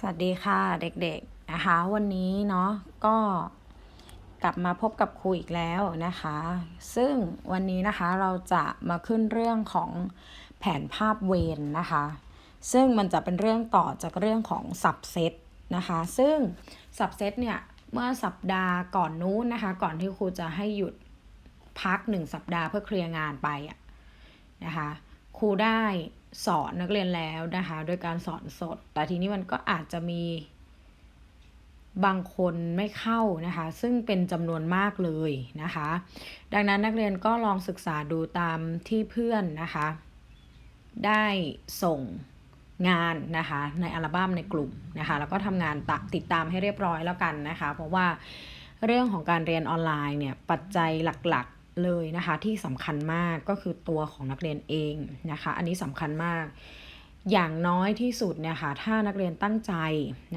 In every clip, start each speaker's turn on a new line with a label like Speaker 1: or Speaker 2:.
Speaker 1: สวัสดีค่ะเด็กๆนะคะ วันนี้เนาะก็กลับมาพบกับครูอีกแล้วนะคะ ซึ่งวันนี้นะคะเราจะมาขึ้นเรื่องของแผนภาพเวนนะคะ ซึ่งมันจะเป็นเรื่องต่อจากเรื่องของสับเซตนะคะ ซึ่งสับเซตเนี่ยเมื่อสัปดาห์ก่อนนู้นนะคะ ก่อนที่ครูจะให้หยุดพักหนึ่งสัปดาห์เพื่อเคลียร์งานไปอะนะคะครูได้ สอนนักเรียนแล้วนะคะโดยการสอนสด แต่ทีนี้มันก็อาจจะมีบางคนไม่เข้านะคะ ซึ่งเป็นจำนวนมากเลยนะคะ ดังนั้นนักเรียนก็ลองศึกษาดูตามที่เพื่อนนะคะ ได้ส่งงานนะคะในอัลบั้มในกลุ่มนะคะ แล้วก็ทำงานตติดตามให้เรียบร้อยแล้วกันนะคะ เพราะว่าเรื่องของการเรียนออนไลน์เนี่ยปัจจัยหลัก เลยนะคะ ที่สำคัญมากก็คือตัวของนักเรียนเองนะคะ อันนี้สำคัญมาก อย่างน้อยที่สุดเนี่ยค่ะถ้านักเรียนตั้งใจ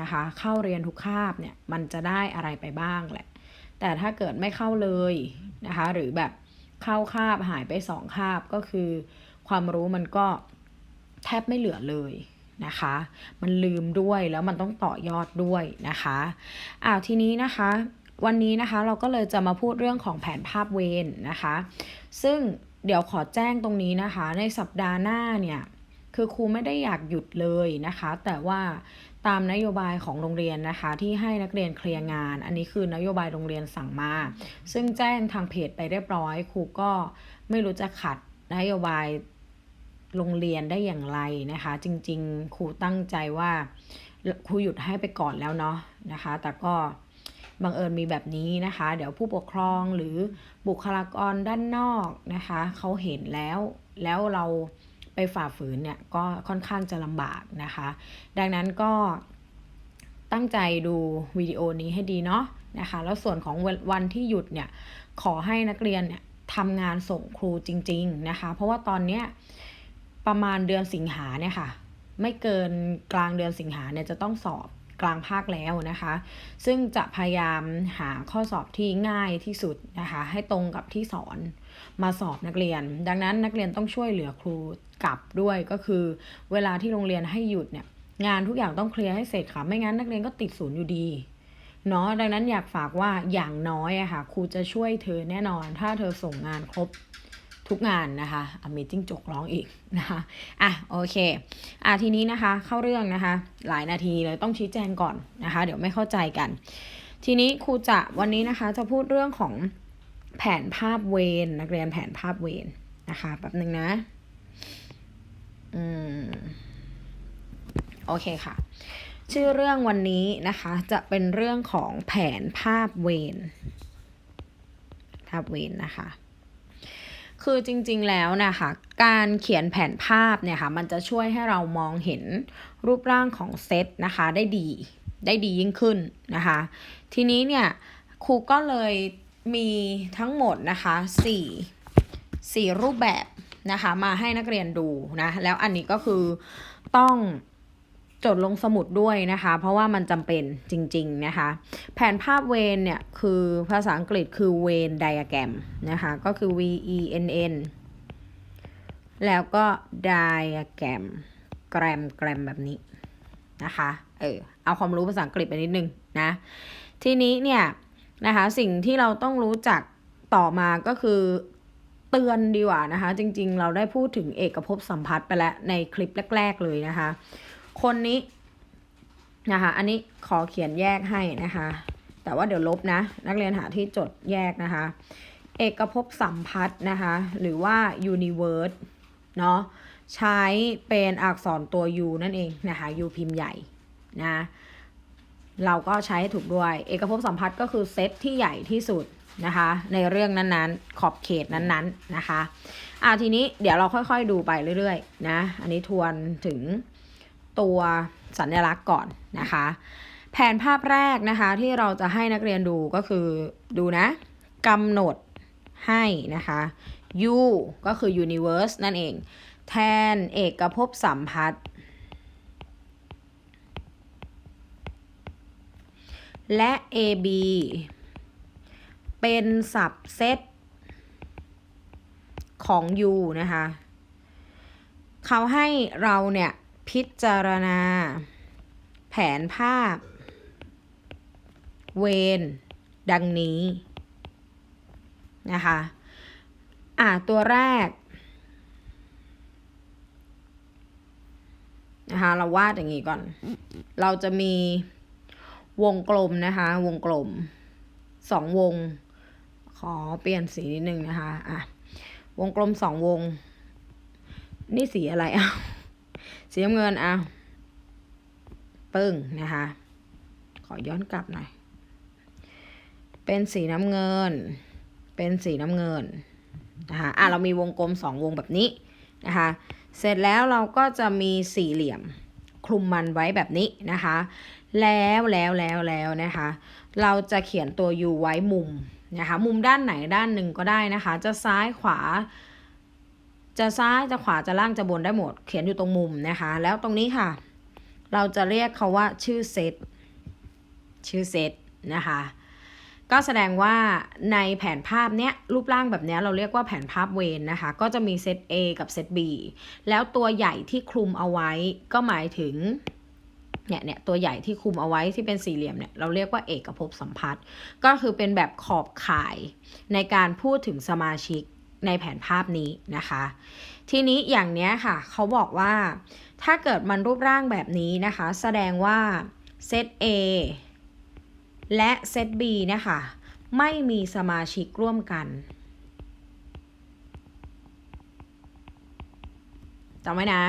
Speaker 1: นะคะ เข้าเรียนทุกคาบเนี่ยมันจะได้อะไรไปบ้างแหละ แต่ถ้าเกิดไม่เข้าเลยนะคะ หรือแบบเข้าคาบหายไปสองคาบก็คือ ความรู้มันก็แทบไม่เหลือเลยนะคะ มันลืมด้วยแล้วมันต้องต่อยอดด้วยนะคะอ้าวทีนี้นะคะ วันนี้นะคะเราก็เลยจะมาพูดเรื่องของแผนภาพเวรนะคะ ซึ่งเดี๋ยวขอแจ้งตรงนี้นะคะ ในสัปดาห์หน้าเนี่ยคือครูไม่ได้อยากหยุดเลยนะคะ แต่ว่าตามนโยบายของโรงเรียนนะคะ ที่ให้นักเรียนเคลียร์งาน อันนี้คือนโยบายโรงเรียนสั่งมา ซึ่งแจ้งทางเพจไปเรียบร้อยครูก็ไม่รู้จะขัดนโยบายโรงเรียนได้อย่างไรนะคะ จริง ๆ ครูตั้งใจว่าครูหยุดให้ไปก่อนแล้วเนาะนะคะ แต่ก็ บังเอิญมีแบบนี้นะคะ เดี๋ยวผู้ปกครองหรือบุคลากรด้านนอกนะคะเขาเห็นแล้วแล้วเราไปฝ่าฝืนเนี่ยก็ค่อนข้างจะลำบากนะคะ ดังนั้นก็ตั้งใจดูวิดีโอนี้ให้ดีเนาะนะคะ แล้วส่วนของวันที่หยุดเนี่ยขอให้นักเรียนเนี่ยทำงานส่งครูจริง ๆนะคะ เพราะว่าตอนเนี้ยประมาณเดือนสิงหาเนี่ยค่ะ ไม่เกินกลางเดือนสิงหาเนี่ยจะต้องสอบ กลางภาคแล้วนะคะ ซึ่งจะพยายามหาข้อสอบที่ง่ายที่สุดนะคะ ให้ตรงกับที่สอนมาสอบนักเรียน ดังนั้นนักเรียนต้องช่วยเหลือครูกลับด้วยก็คือ เวลาที่โรงเรียนให้หยุดเนี่ยงานทุกอย่างต้องเคลียร์ให้เสร็จค่ะ ไม่งั้นนักเรียนก็ติดศูนย์อยู่ดีเนาะดังนั้นอยากฝากว่าอย่างน้อยอะค่ะครูจะช่วยเธอแน่นอน ถ้าเธอส่งงานครบ ทุกงานนะคะอเมจิ้งจกร้องอีกนะคะอะโอเคอะทีนี้นะคะเข้าเรื่องนะคะ หลายนาทีเลยต้องชี้แจงก่อนนะคะ เดี๋ยวไม่เข้าใจกัน ทีนี้ครูจะวันนี้นะคะจะพูดเรื่องของแผนภาพเวรนักเรียนแผนภาพเวรนะคะแป๊บหนึ่งนะอืมโอเคค่ะ ชื่อเรื่องวันนี้นะคะจะเป็นเรื่องของแผนภาพเวรภาพเวรนะคะ คือจริงๆแล้วนะคะการเขียนแผนภาพเนี่ยค่ะมันจะช่วยให้เรามองเห็นรูปร่างของเซตนะคะได้ดีได้ดียิ่งขึ้นนะคะ ทีนี้เนี่ยครูก็เลยมีทั้งหมดนะคะสี่สี่รูปแบบนะคะมาให้นักเรียนดูนะแล้วอันนี้ก็คือต้อง จดลงสมุดด้วยนะคะ เพราะว่ามันจำเป็นจริงๆนะคะ แผนภาพเวนเนี่ยคือภาษาอังกฤษคือเวนไดอะแกรมนะคะ ก็คือ V E N N แล้วก็ไดอะแกรมแกรมแกรมแบบนี้นะคะ เออ เอาความรู้ภาษาอังกฤษไปนิดนึงนะ ทีนี้เนี่ยนะคะ สิ่งที่เราต้องรู้จักต่อมาก็คือเตือนดีกว่านะคะ จริงๆ เราได้พูดถึงเอกภพสัมพัทธ์ไปแล้วในคลิปแรก ๆ เลยนะคะ คนนี้นะคะ อันนี้ขอเขียนแยกให้นะคะ แต่ว่าเดี๋ยวลบนะ นักเรียนหาที่จดแยกนะคะ เอกภพสัมพัทธ์นะคะ หรือว่า universe เนาะใช้เป็นอักษรตัว u นั่นเองนะคะ u พิมพ์ใหญ่นะเราก็ใช้ถูกด้วย เอกภพสัมพัทธ์ก็คือเซตที่ใหญ่ที่สุดนะคะ ในเรื่องนั้นๆ ขอบเขตนั้นๆนะคะอ่าทีนี้เดี๋ยวเราค่อยๆดูไปเรื่อยๆนะ อันนี้ทวนถึง ตัวสัญลักษณ์ก่อนนะคะ แผนภาพแรกนะคะที่เราจะให้นักเรียนดูก็คือดูนะกำหนดให้นะคะ u ก็คือ universe นั่นเอง แทนเอกภพสัมพัทธ์และ AB เป็นสับเซตของ U นะคะ เขาให้เราเนี่ย พิจารณา แผนภาพ เวน ดังนี้ นะคะ อ่าตัวแรก นะคะ เราวาดอย่างนี้ก่อน เราจะมีวงกลมนะคะ วงกลมสองวง ขอเปลี่ยนสีนิดนึงนะคะ อะ วงกลมสองวง นี่สีอะไรอะ สีน้ำเงินเอะปึ้งนะคะ ขอย้อนกลับหน่อย เป็นสีน้ำเงิน เป็นสีน้ำเงินนะคะอะเรามีวงกลมสองวงแบบนี้นะคะ เสร็จแล้วเราก็จะมีสี่เหลี่ยมคลุมมันไว้แบบนี้นะคะ แล้วแล้วแล้วแล้วนะคะ เราจะเขียนตัว u ไว้มุมนะคะ มุมด้านไหนด้านหนึ่งก็ได้นะคะ จะซ้ายขวา จะซ้ายจะขวาจะล่างจะบนได้หมด เขียนอยู่ตรงมุมนะคะ แล้วตรงนี้ค่ะ เราจะเรียกเขาว่าชื่อเซตชื่อเซตนะคะ ก็แสดงว่าในแผนภาพเนี้ยรูปร่างแบบเนี้ยเราเรียกว่าแผนภาพเวนนะคะ ก็จะมีเซต A กับเซต B แล้วตัวใหญ่ที่คลุมเอาไว้ก็หมายถึงเนี่ยเนี่ยตัวใหญ่ที่คลุมเอาไว้ที่เป็นสี่เหลี่ยมเนี่ยเราเรียกว่าเอกภพสัมพัทธ์ก็คือเป็นแบบขอบข่ายในการพูดถึงสมาชิก ในแผนภาพนี้นะคะ ทีนี้อย่างเนี้ยค่ะ เขาบอกว่าถ้าเกิดมันรูปร่างแบบนี้นะคะ แสดงว่าเซต A และเซต B นี่ยค่ะไม่มีสมาชิกร่วมกันจำไว้นะ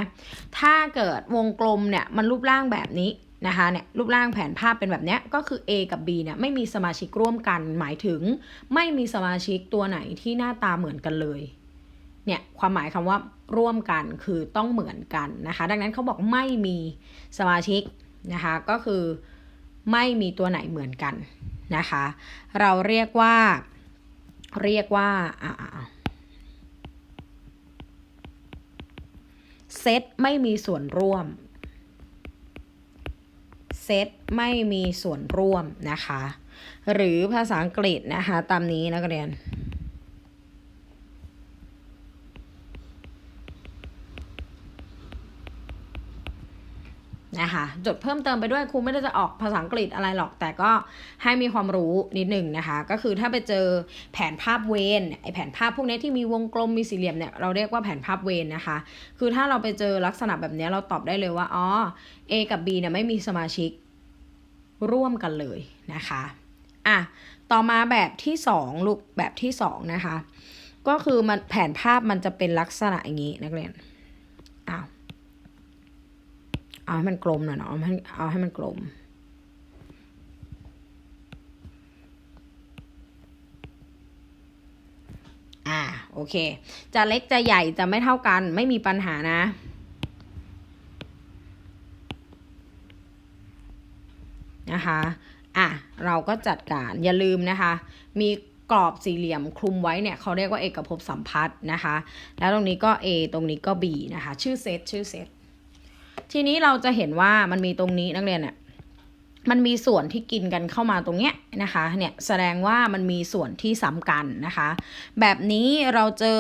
Speaker 1: ถ้าเกิดวงกลมเนี่ย มันรูปร่างแบบนี้ นะคะเนี่ยรูปร่างแผนภาพเป็นแบบเนี้ยก็คือ A กับ B เนี่ยไม่มีสมาชิกร่วมกัน หมายถึงไม่มีสมาชิกตัวไหนที่หน้าตาเหมือนกันเลยเนี่ยความหมายคำว่าร่วมกันคือต้องเหมือนกันนะคะดังนั้นเขาบอกไม่มีสมาชิกนะคะก็คือไม่มีตัวไหนเหมือนกันนะคะเราเรียกว่าเรียกว่าอ่าเซตไม่มีส่วนร่วม เซตไม่มีส่วนร่วมนะคะ หรือภาษาอังกฤษนะคะ ตามนี้นักเรียน นะคะจดเพิ่มเติมไปด้วยครูไม่ได้จะออกภาษาอังกฤษอะไรหรอก แต่ก็ให้มีความรู้นิดหนึ่งนะคะ ก็คือถ้าไปเจอแผนภาพเวนไอแผนภาพพวกนี้ที่มีวงกลมมีสี่เหลี่ยมเนี่ยเราเรียกว่าแผนภาพเวนนะคะ คือถ้าเราไปเจอลักษณะแบบนี้เราตอบได้เลยว่าอ๋อ A กับ B เนี่ยไม่มีสมาชิกร่วมกันเลยนะคะอะต่อมาแบบที่สองลูกแบบที่สองนะคะก็คือมันแผนภาพมันจะเป็นลักษณะอย่างนี้นักเรียนอ้าว เอาให้มันกลมหน่อยเนาะเอาให้มันกลม อ่า โอเค จะเล็กจะใหญ่จะไม่เท่ากัน ไม่มีปัญหานะนะคะ อะ เราก็จัดการ อย่าลืมนะคะ มีกรอบสี่เหลี่ยมคลุมไว้เนี่ยเขาเรียกว่าเอกภพสัมพัทธ์นะคะ แล้วตรงนี้ก็ A ตรงนี้ก็ B นะคะ ชื่อเซตชื่อเซต ทีนี้เราจะเห็นว่ามันมีตรงนี้นักเรียนเนี่ยมันมีส่วนที่กินกันเข้ามาตรงเนี้ยนะคะเนี่ยแสดงว่ามันมีส่วนที่ซ้ำกันนะคะ แบบนี้เราเจอ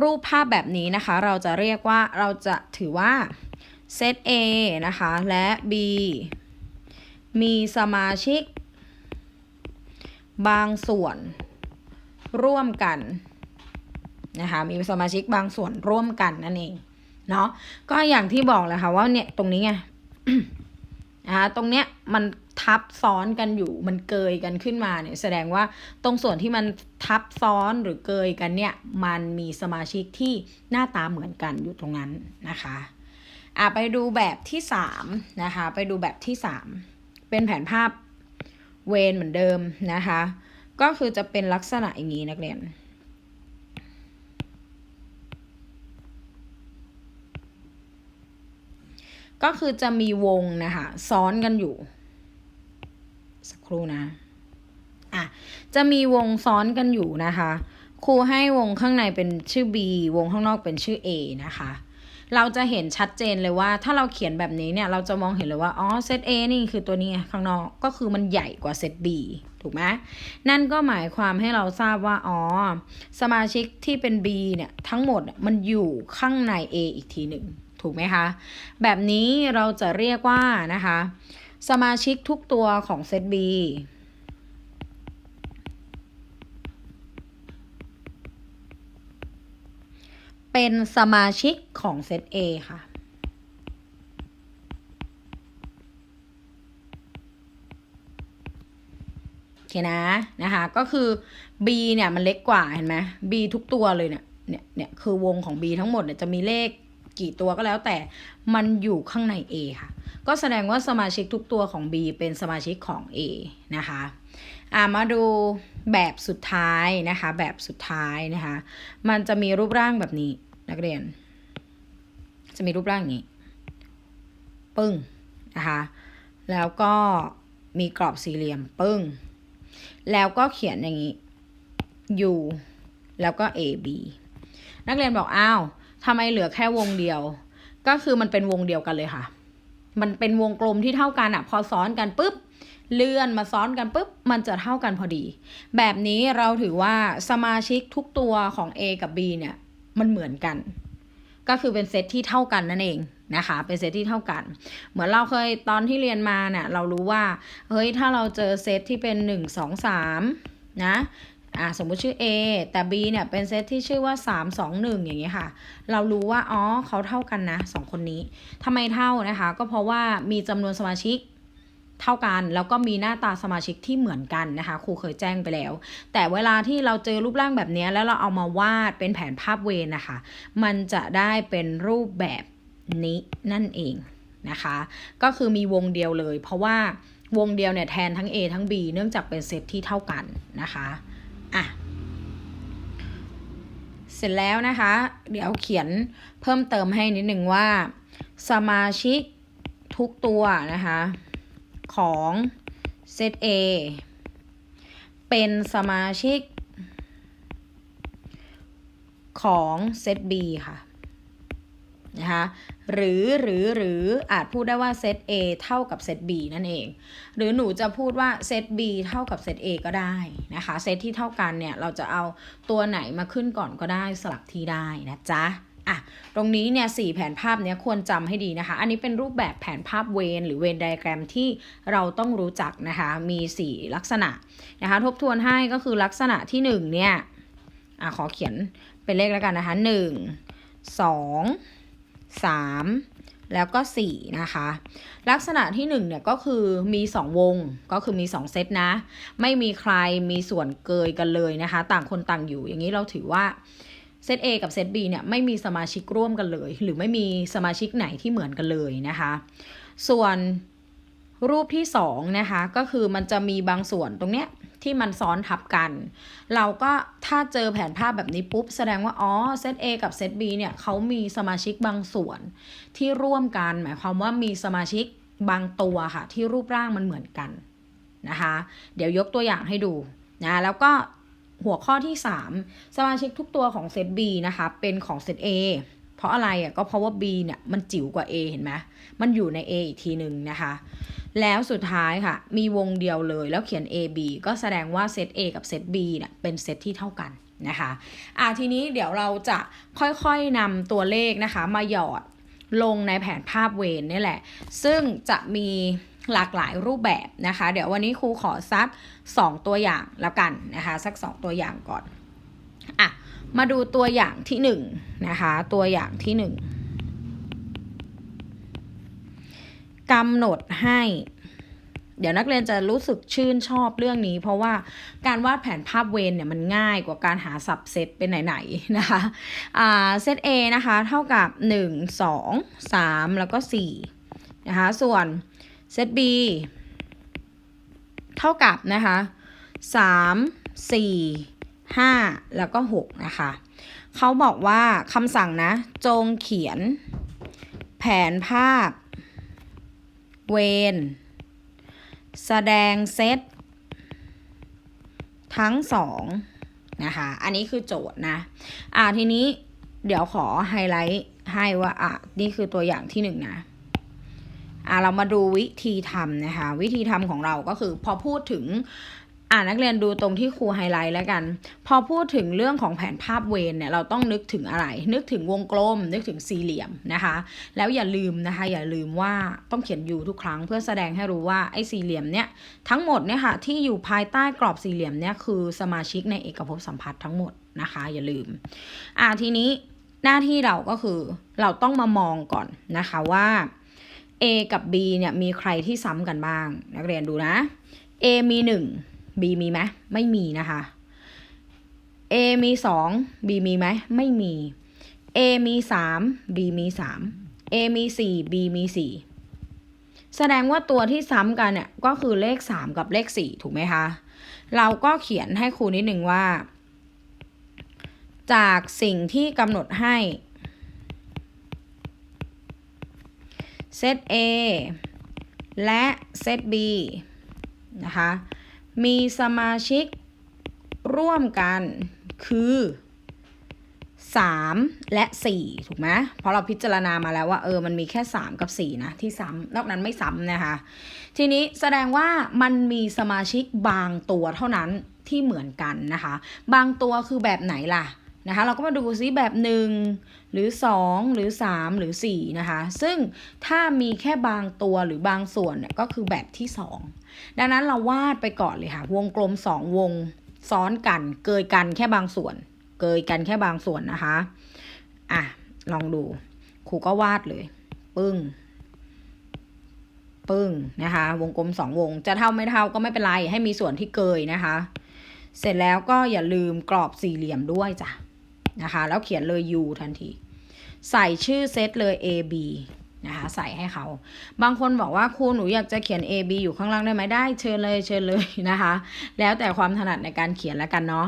Speaker 1: รูปภาพแบบนี้นะคะ เราจะเรียกว่าเราจะถือว่าเซต A นะคะและ B มีสมาชิก บางส่วนร่วมกันนะคะมีสมาชิกบางส่วนร่วมกันนั่นเอง เนาะก็อย่างที่บอกเลยค่ะว่าเนี่ยตรงนี้ไงนะคะตรงเนี้ยมันทับซ้อนกันอยู่มันเกยกันขึ้นมาเนี่ยแสดงว่าตรงส่วนที่มันทับซ้อนหรือเกยกันเนี่ยมันมีสมาชิกที่หน้าตาเหมือนกันอยู่ตรงนั้นนะคะอะไปดูแบบที่สามนะคะไปดูแบบที่สามเป็นแผนภาพเวนเหมือนเดิมนะคะ ก็คือจะเป็นลักษณะอย่างนี้นักเรียน ก็คือจะมีวงนะคะซ้อนกันอยู่ สักครู่นะอะจะมีวงซ้อนกันอยู่นะคะ ครูให้วงข้างในเป็นชื่อ B วงข้างนอกเป็นชื่อ A นะคะ เราจะเห็นชัดเจนเลยว่า ถ้าเราเขียนแบบนี้เนี่ย เราจะมองเห็นเลยว่าอ๋อเซต A นี่คือตัวนี้ข้างนอกก็คือมันใหญ่กว่าเซต B ถูกไหมนั่นก็หมายความให้เราทราบว่าอ๋อสมาชิกที่เป็น B เนี่ยทั้งหมดมันอยู่ข้างใน A อีกทีหนึ่ง ถูกไหมคะ แบบนี้เราจะเรียกว่านะคะ สมาชิกทุกตัวของเซต B เป็นสมาชิกของเซต A ค่ะ โอเคนะ นะคะ ก็คือ B เนี่ย มันเล็กกว่า เห็นไหม B ทุกตัวเลยเนี่ย เนี่ย เนี่ย คือวงของ B ทั้งหมดเนี่ย จะมีเลข กี่ตัวก็แล้วแต่มันอยู่ข้างใน A ค่ะ ก็แสดงว่าสมาชิกทุกตัวของ B เป็นสมาชิกของ A นะคะอ่ามาดูแบบสุดท้ายนะคะ แบบสุดท้ายนะคะ มันจะมีรูปร่างแบบนี้นักเรียน จะมีรูปร่างอย่างนี้ ปึ้งนะคะ แล้วก็มีกรอบสี่เหลี่ยมปึ้ง แล้วก็เขียนอย่างนี้ U แล้วก็ A B นักเรียนบอกอ้าว ทำไมเหลือแค่วงเดียว ก็คือมันเป็นวงเดียวกันเลยค่ะ มันเป็นวงกลมที่เท่ากันอะพอซ้อนกันปุ๊บเลื่อนมาซ้อนกันปุ๊บมันจะเท่ากันพอดี แบบนี้เราถือว่าสมาชิกทุกตัวของ A กับ B เนี่ยมันเหมือนกัน ก็คือเป็นเซตที่เท่ากันนั่นเองนะคะ เป็นเซตที่เท่ากัน เหมือนเราเคยตอนที่เรียนมาเนี่ยเรารู้ว่า เฮ้ยถ้าเราเจอเซตที่เป็น 1 2 3นะ อ่าสมมุติชื่อ A แต่ B เนี่ยเป็นเซตที่ชื่อว่า 3 2 1 อย่างเงี้ยค่ะ เรารู้ว่า อ๋อเขาเท่ากันนะสองคนนี้ทำไมเท่านะคะ ก็เพราะว่ามีจำนวนสมาชิกเท่ากัน แล้วก็มีหน้าตาสมาชิกที่เหมือนกันนะคะ ครูเคยแจ้งไปแล้ว แต่เวลาที่เราเจอรูปร่างแบบนี้แล้วเราเอามาวาดเป็นแผนภาพเวรนะคะ มันจะได้เป็นรูปแบบนี้นั่นเองนะคะ ก็คือมีวงเดียวเลย เพราะว่าวงเดียวเนี่ยแทนทั้ง A ทั้ง B เนื่องจากเป็นเซตที่เท่ากันนะคะ อะ เสร็จแล้วนะคะ เดี๋ยวเขียนเพิ่มเติมให้นิดหนึ่งว่า สมาชิกทุกตัวนะคะ ของเซต A เป็นสมาชิกของเซต B ค่ะ นะคะหรือหรือหรืออาจพูดได้ว่าเซต A เท่ากับเซต B นั่นเอง หรือหนูจะพูดว่าเซต B เท่ากับเซต A ก็ได้นะคะเซตที่เท่ากันเนี่ยเราจะเอาตัวไหนมาขึ้นก่อนก็ได้สลับที่ได้นะจ๊ะอะตรงนี้เนี่ยสี่แผนภาพเนี้ยควรจำให้ดีนะคะ อันนี้เป็นรูปแบบแผนภาพเวนหรือเวนไดแกรมที่เราต้องรู้จักนะคะ มี 4 ลักษณะนะคะ ทบทวนให้ก็คือลักษณะที่1เนี่ยอะขอเขียนเป็นเลขแล้วกันนะคะ 1 2 3 แล้วก็ 4 นะคะ ลักษณะที่ 1 เนี่ยก็คือมี 2 วงก็คือมี 2 เซตนะ ไม่มีใครมีส่วนเกยกันเลยนะคะ ต่างคนต่างอยู่อย่างนี้เราถือว่าเซต A กับเซต B เนี่ยไม่มีสมาชิกร่วมกันเลย หรือไม่มีสมาชิกไหนที่เหมือนกันเลยนะคะ ส่วนรูปที่2นะคะก็คือมันจะมีบางส่วนตรงเนี้ย ที่มันซ้อนทับกัน เราก็ถ้าเจอแผนภาพแบบนี้ปุ๊บ แสดงว่า อ๋อเซต A กับเซต B เนี่ยเขามีสมาชิกบางส่วนที่ร่วมกัน หมายความว่ามีสมาชิกบางตัวค่ะ ที่รูปร่างมันเหมือนกันนะคะ เดี๋ยวยกตัวอย่างให้ดูนะแล้วก็หัวข้อที่ 3 สมาชิกทุกตัวของเซต B นะคะ เป็นของเซต A เพราะอะไรอะก็เพราะว่า B เนี่ยมันจิ๋วกว่า A เห็นไหม มันอยู่ใน A อีกทีหนึ่งนะคะ แล้วสุดท้ายค่ะ มีวงเดียวเลยแล้วเขียน A B ก็แสดงว่าเซต A กับเซต B เนี่ยเป็นเซตที่เท่ากันนะคะอะทีนี้เดี๋ยวเราจะค่อยๆนำตัวเลขนะคะ มาหยอดลงในแผนภาพเวนนี่แหละ ซึ่งจะมีหลากหลายรูปแบบนะคะ เดี๋ยววันนี้ครูขอสัก 2 ตัวอย่างแล้วกันนะคะ สัก 2 ตัวอย่างก่อน อะ มาดูตัวอย่างที่1นนะคะ ตัวอย่างที่1 กำหนดให้ เดี๋ยวนักเรียนจะรู้สึกชื่นชอบเรื่องนี้ เพราะว่าการวาดแผนภาพเวนเนี่ยมันง่ายกว่าการหาสับเซตเป็นไหนๆนะคะเซต A นะคะ เท่ากับ 1 2 3 แล้วก็4นะคะ ส่วนเซต B เท่ากับนะคะ3 4 5แล้วก็6นะคะ เขาบอกว่าคำสั่งนะ จงเขียน แผนภาพ เวนแสดงเซตทั้งสองนะคะ อันนี้คือโจทย์นะ อ่าทีนี้เดี๋ยวขอไฮไลท์ให้ว่าอะนี่คือตัวอย่างที่หนึ่งนะ อ่าเรามาดูวิธีทำนะคะ วิธีทำของเราก็คือพอพูดถึง อ่านักเรียนดูตรงที่ครูไฮไลท์แล้วกัน พอพูดถึงเรื่องของแผนภาพเวนเนี่ยเราต้องนึกถึงอะไร นึกถึงวงกลม นึกถึงสี่เหลี่ยมนะคะ แล้วอย่าลืมนะคะ อย่าลืมว่าต้องเขียนอยู่ทุกครั้งเพื่อแสดงให้รู้ว่าไอ้สี่เหลี่ยมเนี่ยทั้งหมดเนี่ยค่ะที่อยู่ภายใต้กรอบสี่เหลี่ยมเนี่ยคือสมาชิกในเอกภพสัมพัทธ์ทั้งหมดนะคะ อย่าลืมอ่าทีนี้หน้าที่เราก็คือเราต้องมามองก่อนนะคะว่า A กับ B เนี่ยมีใครที่ซ้ำกันบ้าง นักเรียนดูนะ A มีหนึ่ง B มีไหมไม่มีนะคะ A มีสอง B มีไหมไม่มี A มีสาม B มีสาม A มีสี่ B มีสี่แสดงว่าตัวที่ซ้ำกันเนี่ยก็คือเลขสามกับเลขสี่ถูกไหมคะ เราก็เขียนให้ครูนิดหนึ่งว่า จากสิ่งที่กำหนดให้เซต A และเซต B นะคะ มีสมาชิกร่วมกันคือ 3 และ 4 ถูกไหมเพราะเราพิจารณามาแล้วว่าเออมันมีแค่ 3 กับ 4 นะ ที่ซ้ำนอกนั้นไม่ซ้ำนะคะ ทีนี้แสดงว่ามันมีสมาชิกบางตัวเท่านั้นที่เหมือนกันนะคะ บางตัวคือแบบไหนล่ะ นะคะเราก็มาดูซิแบบ 1 หรือ 2 หรือ 3 หรือ4นะคะซึ่งถ้ามีแค่บางตัวหรือบางส่วนเนี่ยก็คือแบบที่ 2 ดังนั้นเราวาดไปก่อนเลยค่ะ วงกลม 2 วงซ้อนกัน เกยกันแค่บางส่วน เกยกันแค่บางส่วนนะคะอะลองดูครูก็วาดเลย ปึ้ง ปึ้งนะคะ วงกลมสองวง จะเท่าไม่เท่าก็ไม่เป็นไร ให้มีส่วนที่เกยนะคะ เสร็จแล้วก็อย่าลืมกรอบสี่เหลี่ยมด้วยจ้ะ นะคะ แล้วเขียนเลย U ทันที ใส่ชื่อเซตเลย A B นะคะใส่ให้เขา บางคนบอกว่าครูหนูอยากจะเขียน A B อยู่ข้างล่างได้ไหมได้เชิญเลยเชิญเลยนะคะ แล้วแต่ความถนัดในการเขียนแล้วกันเนาะ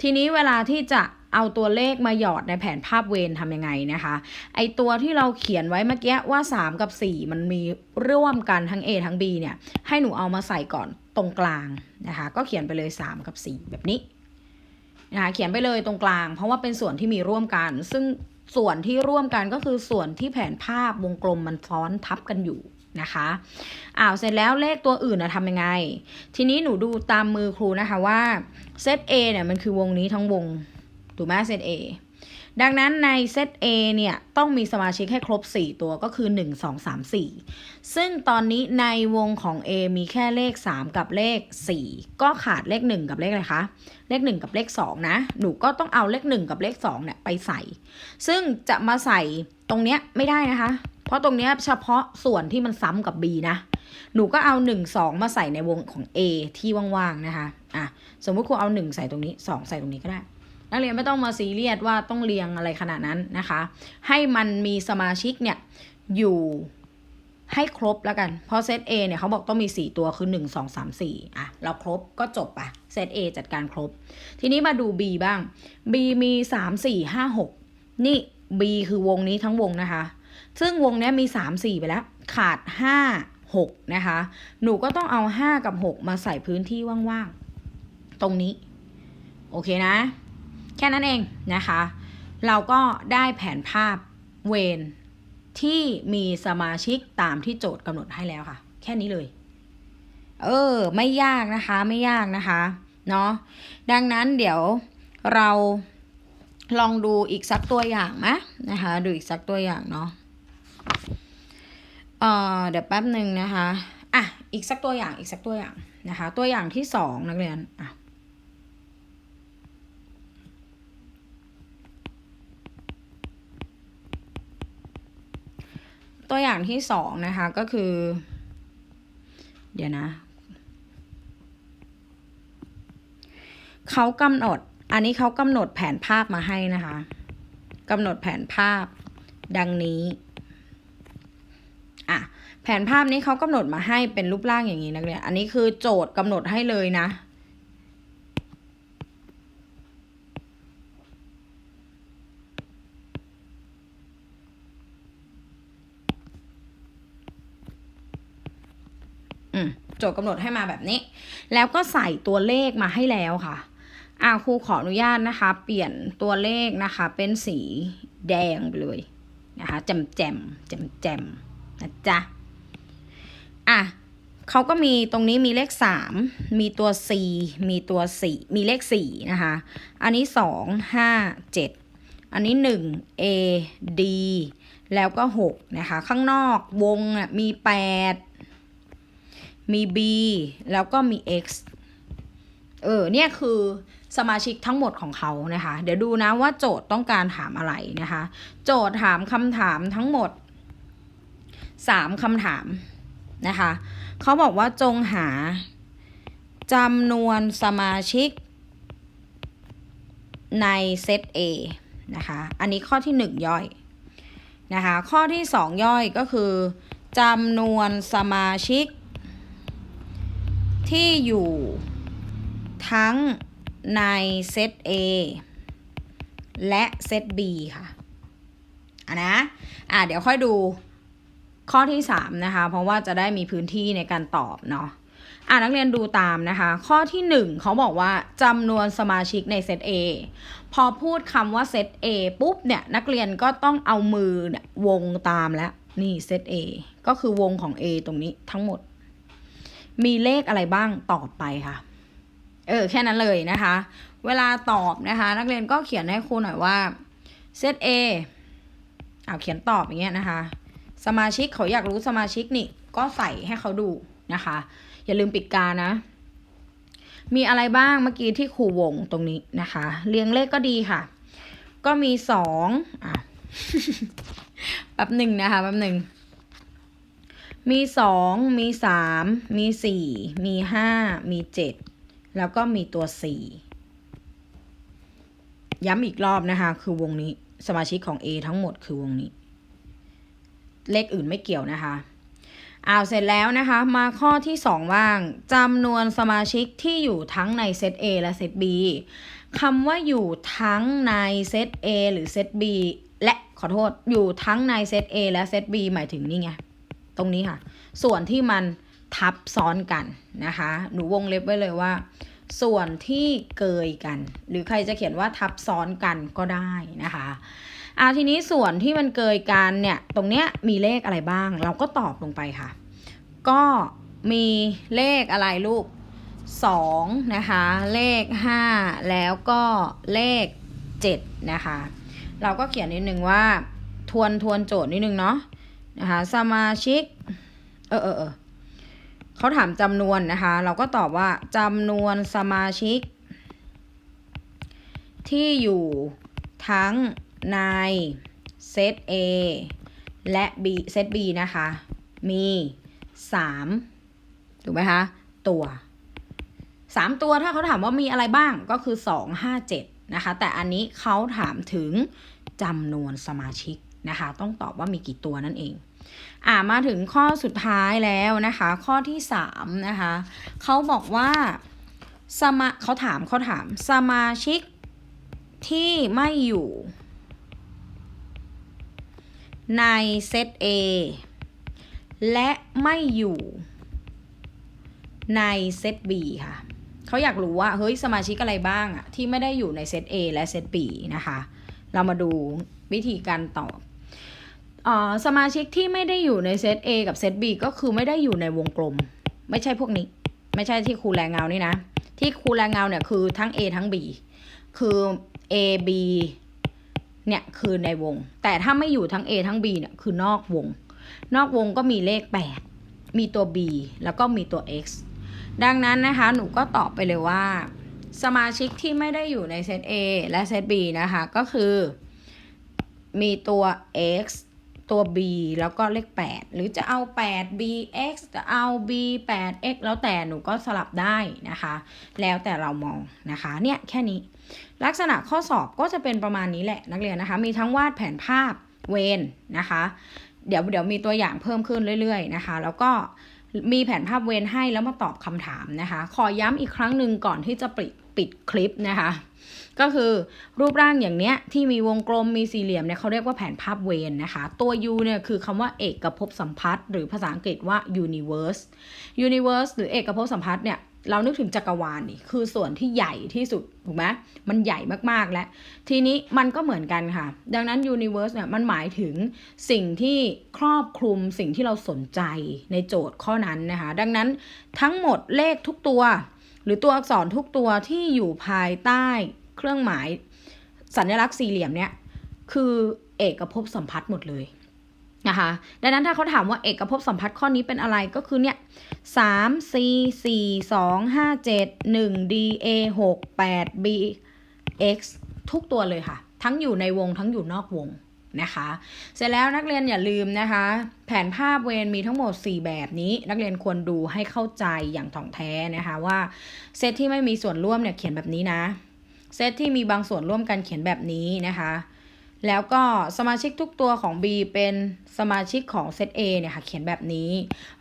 Speaker 1: ทีนี้เวลาที่จะเอาตัวเลขมาหยอดในแผนภาพเวรทำยังไงนะคะ ไอตัวที่เราเขียนไว้เมื่อกี้ว่า 3 กับ 4 มันมีร่วมกันทั้ง A ทั้ง B เนี่ยให้หนูเอามาใส่ก่อนตรงกลางนะคะ ก็เขียนไปเลย 3 กับ 4 แบบนี้ นะคะเขียนไปเลยตรงกลาง เพราะว่าเป็นส่วนที่มีร่วมกัน ซึ่งส่วนที่ร่วมกันก็คือส่วนที่แผนภาพวงกลมมันซ้อนทับกันอยู่นะคะอ้าวเสร็จแล้วเลขตัวอื่นนะทำยังไง ทีนี้หนูดูตามมือครูนะคะว่าเซต A เนี่ยมันคือวงนี้ทั้งวงถูกไหมเซต A ดังนั้นในเซต A เนี่ยต้องมีสมาชิกให้ครบ 4 ตัวก็คือ 1 2 3 4 ซึ่งตอนนี้ในวงของ A มีแค่เลข 3 กับเลข 4 ก็ขาดเลข 1 กับเลขอะไรคะ เลข 1 กับเลข 2 นะ หนูก็ต้องเอาเลข 1 กับเลข2เนี่ยไปใส่ ซึ่งจะมาใส่ตรงเนี้ยไม่ได้นะคะ เพราะตรงเนี้ยเฉพาะส่วนที่มันซ้ำกับ B นะ หนูก็เอา 1 2 มาใส่ในวงของ A ที่ว่างๆนะคะ อะ สมมติครูเอา 1 ใส่ตรงนี้ 2 ใส่ตรงนี้ก็ได้ นักเรียนไม่ต้องมาซีเรียสว่าต้องเรียงอะไรขนาดนั้นนะคะ ให้มันมีสมาชิกเนี่ยอยู่ให้ครบแล้วกัน เพราะเซต A เนี่ยเขาบอกต้องมี 4 ตัวคือ 1 2 3 4 อะ เราครบก็จบอะเซต A จัดการครบ ทีนี้มาดู B บ้าง B มี 3 4 5 6 นี่ B คือวงนี้ทั้งวงนะคะ ซึ่งวงนี้มี 3 4 ไปแล้ว ขาด 5 6 นะคะ หนูก็ต้องเอา 5 กับ 6 มาใส่พื้นที่ว่าง ๆ ตรงนี้ โอเคนะ แค่นั้นเองนะคะ เราก็ได้แผนภาพเวนที่มีสมาชิกตามที่โจทย์กำหนดให้แล้วค่ะ แค่นี้เลย เออ ไม่ยากนะคะไม่ยากนะคะ เนาะดังนั้นเดี๋ยวเราลองดูอีกสักตัวอย่างไหมนะคะ ดูอีกสักตัวอย่างเนาะเออเดี๋ยวแป๊บหนึ่งนะคะ อะ อีกสักตัวอย่างอีกสักตัวอย่างนะคะ ตัวอย่างที่สองนักเรียนอะ ตัวอย่างที่สองนะคะก็คือ เดี๋ยวนะ เขากำหนด อันนี้เขากำหนดแผนภาพมาให้นะคะกำหนดแผนภาพดังนี้อะแผนภาพนี้เขากำหนดมาให้เป็นรูปร่างอย่างนี้นักเรียนอันนี้คือโจทย์กำหนดให้เลยนะ จทย์กำหนดให้มาแบบนี้ แล้วก็ใส่ตัวเลขมาให้แล้วค่ะอ่าครูขออนุญาตนะคะ เปลี่ยนตัวเลขนะคะ เป็นสีแดงไปเลยนะคะแจมแจมแจมแจมนะจ๊ะอะเขาก็มีตรงนี้มีเลขสามมีตัว C มีตัวสี่มีเลขสี่นะคะ อันนี้สองห้าเจ็ดอันนี้หนึ่ง A D แล้วก็หกนะคะ ข้างนอกวงอะมีแปด มี B แล้วก็มี X เออ เนี่ยคือสมาชิกทั้งหมดของเขานะคะ เดี๋ยวดูนะว่าโจทย์ต้องการถามอะไรนะคะ โจทย์ถามคำถามทั้งหมดสามคำถามนะคะ เขาบอกว่าจงหาจำนวนสมาชิกในเซต A นะคะ อันนี้ข้อที่หนึ่งย่อยนะคะ ข้อที่สองย่อยก็คือจำนวนสมาชิก ที่อยู่ทั้งในเซต A และเซต B ค่ะอะนะอะเดี๋ยวค่อยดูข้อที่ 3 นะคะ เพราะว่าจะได้มีพื้นที่ในการตอบเนาะอะนักเรียนดูตามนะคะ ข้อที่ 1 เขาบอกว่าจำนวนสมาชิกในเซต A พอพูดคำว่าเซต A ปุ๊บเนี่ย นักเรียนก็ต้องเอามือเนี่ยวงตามแล้ว นี่เซต A ก็คือวงของ A ตรงนี้ทั้งหมด มีเลขอะไรบ้างตอบไปค่ะ เออแค่นั้นเลยนะคะ เวลาตอบนะคะ นักเรียนก็เขียนให้ครูหน่อยว่าเซต A เอาเขียนตอบอย่างเงี้ยนะคะ สมาชิกเขาอยากรู้สมาชิกนี่ ก็ใส่ให้เขาดูนะคะ อย่าลืมปิดกานะ มีอะไรบ้างเมื่อกี้ที่ครูวงตรงนี้นะคะ เรียงเลขก็ดีค่ะ ก็มีสองอะแป๊บหนึ่งนะคะแป๊บหนึ่ง มีสองมีสามมีสี่มีห้ามีเจ็ดแล้วก็มีตัวสี่ย้ำอีกรอบนะคะ คือวงนี้สมาชิกของ A ทั้งหมดคือวงนี้ เลขอื่นไม่เกี่ยวนะคะเอาเสร็จแล้วนะคะ มาข้อที่สองบ้างจำนวนสมาชิกที่อยู่ทั้งในเซต A และเซต B คำว่าอยู่ทั้งในเซต A หรือเซต B และขอโทษอยู่ทั้งในเซต A และเซต B หมายถึงนี่ไง ตรงนี้ค่ะ ส่วนที่มันทับซ้อนกันนะคะ หนูวงเล็บไว้เลยว่า ส่วนที่เกยกัน หรือใครจะเขียนว่าทับซ้อนกันก็ได้นะคะอาทีนี้ส่วนที่มันเกยกันเนี่ย ตรงเนี้ยมีเลขอะไรบ้าง เราก็ตอบลงไปค่ะ ก็มีเลขอะไรลูก2นะคะ เลข 5 แล้วก็เลข7นะคะ เราก็เขียนนิดนึงว่า ทวนทวนโจทย์นิดนึงเนาะ นะคะสมาชิก เออเออเออเขาถามจำนวนนะคะ เราก็ตอบว่าจำนวนสมาชิก ที่อยู่ทั้งในเซต A และ B เซต B นะคะ มีสามถูกไหมคะตัวสามตัวถ้าเขาถามว่ามีอะไรบ้างก็คือสองห้าเจ็ดนะคะ แต่อันนี้เขาถามถึงจำนวนสมาชิก นะคะ ต้องตอบว่ามีกี่ตัวนั่นเอง อ่ามาถึงข้อสุดท้ายแล้วนะคะ ข้อที่สามนะคะเขาบอกว่าสมาเขาถามเขาถามสมาชิกที่ไม่อยู่ ในเซต A และไม่อยู่ในเซต B ค่ะเขาอยากรู้ว่าเฮ้ยสมาชิกอะไรบ้างอะที่ไม่ได้อยู่ในเซต A และเซต B นะคะ เรามาดูวิธีการตอบ สมาชิกที่ไม่ได้อยู่ในเซต A กับเซต B ก็คือไม่ได้อยู่ในวงกลม ไม่ใช่พวกนี้ ไม่ใช่ที่ครูแรงเงานี่นะ ที่ครูแรงเงาเนี่ยคือทั้ง A ทั้ง B คือ A B เนี่ยคือในวง แต่ถ้าไม่อยู่ทั้ง A ทั้ง B เนี่ยคือนอกวง นอกวงก็มีเลข 8 มีตัว B แล้วก็มีตัว X ดังนั้นนะคะ หนูก็ตอบไปเลยว่า สมาชิกที่ไม่ได้อยู่ในเซต A และเซต B นะคะ ก็คือ มีตัว X ตัว B แล้วก็เลข 8 หรือจะเอา 8BX จะเอา B 8X แล้วแต่หนูก็สลับได้นะคะ แล้วแต่เรามองนะคะ เนี่ยแค่นี้ ลักษณะข้อสอบก็จะเป็นประมาณนี้แหละนักเรียนนะคะ มีทั้งวาดแผนภาพเวนนะคะ เดี๋ยวเดี๋ยวมีตัวอย่างเพิ่มขึ้นเรื่อยๆนะคะ แล้วก็มีแผนภาพเวนให้แล้วมาตอบคำถามนะคะ ขอย้ำอีกครั้งหนึ่งก่อนที่จะปิดปิดคลิปนะคะ ก็คือรูปร่างอย่างเนี้ยที่มีวงกลมมีสี่เหลี่ยมเนี่ยเขาเรียกว่าแผนภาพเวนนะคะ ตัว U เนี่ยคือคำว่าเอกภพสัมพัทธ์หรือภาษาอังกฤษว่า universe universe หรือเอกภพสัมพัทธ์เนี่ยเรานึกถึงจักรวาลนี่คือส่วนที่ใหญ่ที่สุดถูกไหมมันใหญ่มากๆแล้ว ทีนี้มันก็เหมือนกันค่ะ ดังนั้น universe เนี่ยมันหมายถึงสิ่งที่ครอบคลุมสิ่งที่เราสนใจในโจทย์ข้อนั้นนะคะ ดังนั้นทั้งหมดเลขทุกตัว หรือตัวอักษรทุกตัวที่อยู่ภายใต้ เครื่องหมายสัญลักษณ์สี่เหลี่ยมเนี่ยคือเอกภพสัมพัทธ์หมดเลยนะคะดังนั้นถ้าเขาถามว่าเอกภพสัมพัทธ์ข้อนี้เป็นอะไรก็คือเนี่ยสาม c สี่สองห้าเจ็ดหนึ่ง d a หกแปด b x ทุกตัวเลยค่ะ ทั้งอยู่ในวงทั้งอยู่นอกวงนะคะ เสร็จแล้วนักเรียนอย่าลืมนะคะ แผนภาพเวรมีทั้งหมด 4 แบบนี้ นักเรียนควรดูให้เข้าใจอย่างถ่องแท้นะคะว่าเซตที่ไม่มีส่วนร่วมเนี่ยเขียนแบบนี้นะ เซตที่มีบางส่วนร่วมกันเขียนแบบนี้นะคะ แล้วก็สมาชิกทุกตัวของ B เป็นสมาชิกของเซต A เนี่ยค่ะเขียนแบบนี้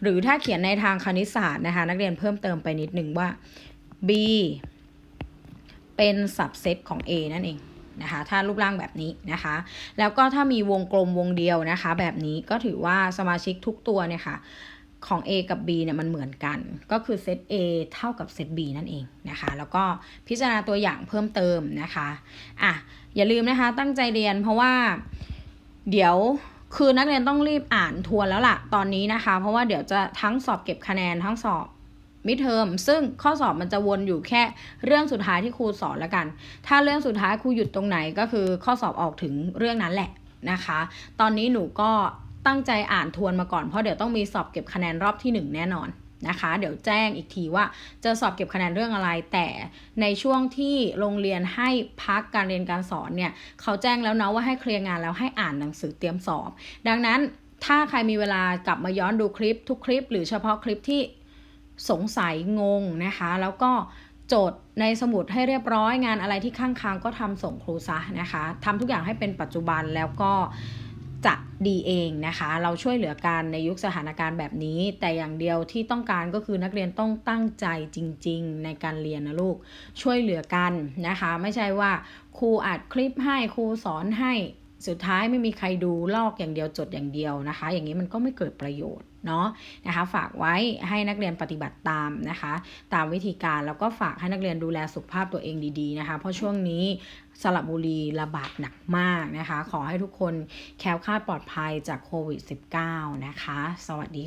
Speaker 1: หรือถ้าเขียนในทางคณิตศาสตร์นะคะ นักเรียนเพิ่มเติมไปนิดหนึ่งว่า B เป็นสับเซตของ A นั่นเองนะคะ ถ้ารูปร่างแบบนี้นะคะ แล้วก็ถ้ามีวงกลมวงเดียวนะคะ แบบนี้ก็ถือว่าสมาชิกทุกตัวเนี่ยค่ะ ของ A กับ B เนี่ยมันเหมือนกัน ก็คือเซต A เท่ากับเซต B นั่นเองนะคะ แล้วก็พิจารณาตัวอย่างเพิ่มเติมนะคะอะอย่าลืมนะคะตั้งใจเรียนเพราะว่าเดี๋ยวคือนักเรียนต้องรีบอ่านทวนแล้วล่ะตอนนี้นะคะ เพราะว่าเดี๋ยวจะทั้งสอบเก็บคะแนนทั้งสอบมิเทอมซึ่งข้อสอบมันจะวนอยู่แค่เรื่องสุดท้ายที่ครูสอนแล้วกัน ถ้าเรื่องสุดท้ายครูหยุดตรงไหนก็คือข้อสอบออกถึงเรื่องนั้นแหละนะคะ ตอนนี้หนูก็ ตั้งใจอ่านทวนมาก่อนเพราะเดี๋ยวต้องมีสอบเก็บคะแนนรอบที่หนึ่งแน่นอนนะคะเดี๋ยวแจ้งอีกทีว่าจะสอบเก็บคะแนนเรื่องอะไร แต่ในช่วงที่โรงเรียนให้พักการเรียนการสอนเนี่ยเขาแจ้งแล้วนะว่าให้เคลียร์งานแล้วให้อ่านหนังสือเตรียมสอบ ดังนั้นถ้าใครมีเวลากลับมาย้อนดูคลิปทุกคลิป หรือเฉพาะคลิปที่สงสัยงงนะคะ แล้วก็โจทย์ในสมุดให้เรียบร้อยงานอะไรที่ข้างค้างก็ทำส่งครูซะนะคะทำทุกอย่างให้เป็นปัจจุบันแล้วก็ จะดีเองนะคะ เราช่วยเหลือกันในยุคสถานการณ์แบบนี้ แต่อย่างเดียวที่ต้องการก็คือนักเรียนต้องตั้งใจจริง ๆ ในการเรียนนะลูก ช่วยเหลือกันนะคะ ไม่ใช่ว่าครูอัดคลิปให้ครูสอนให้สุดท้ายไม่มีใครดูลอกอย่างเดียวจดอย่างเดียวนะคะ อย่างนี้มันก็ไม่เกิดประโยชน์เนาะนะคะฝากไว้ให้นักเรียนปฏิบัติตามนะคะ ตามวิธีการแล้วก็ฝากให้นักเรียนดูแลสุขภาพตัวเองดีๆนะคะ เพราะช่วงนี้ สระบุรีระบาดหนักมากนะคะ ขอให้ทุกคนแคล้วคลาดปลอดภัยจากโควิด -19 นะคะ สวัสดีค่ะ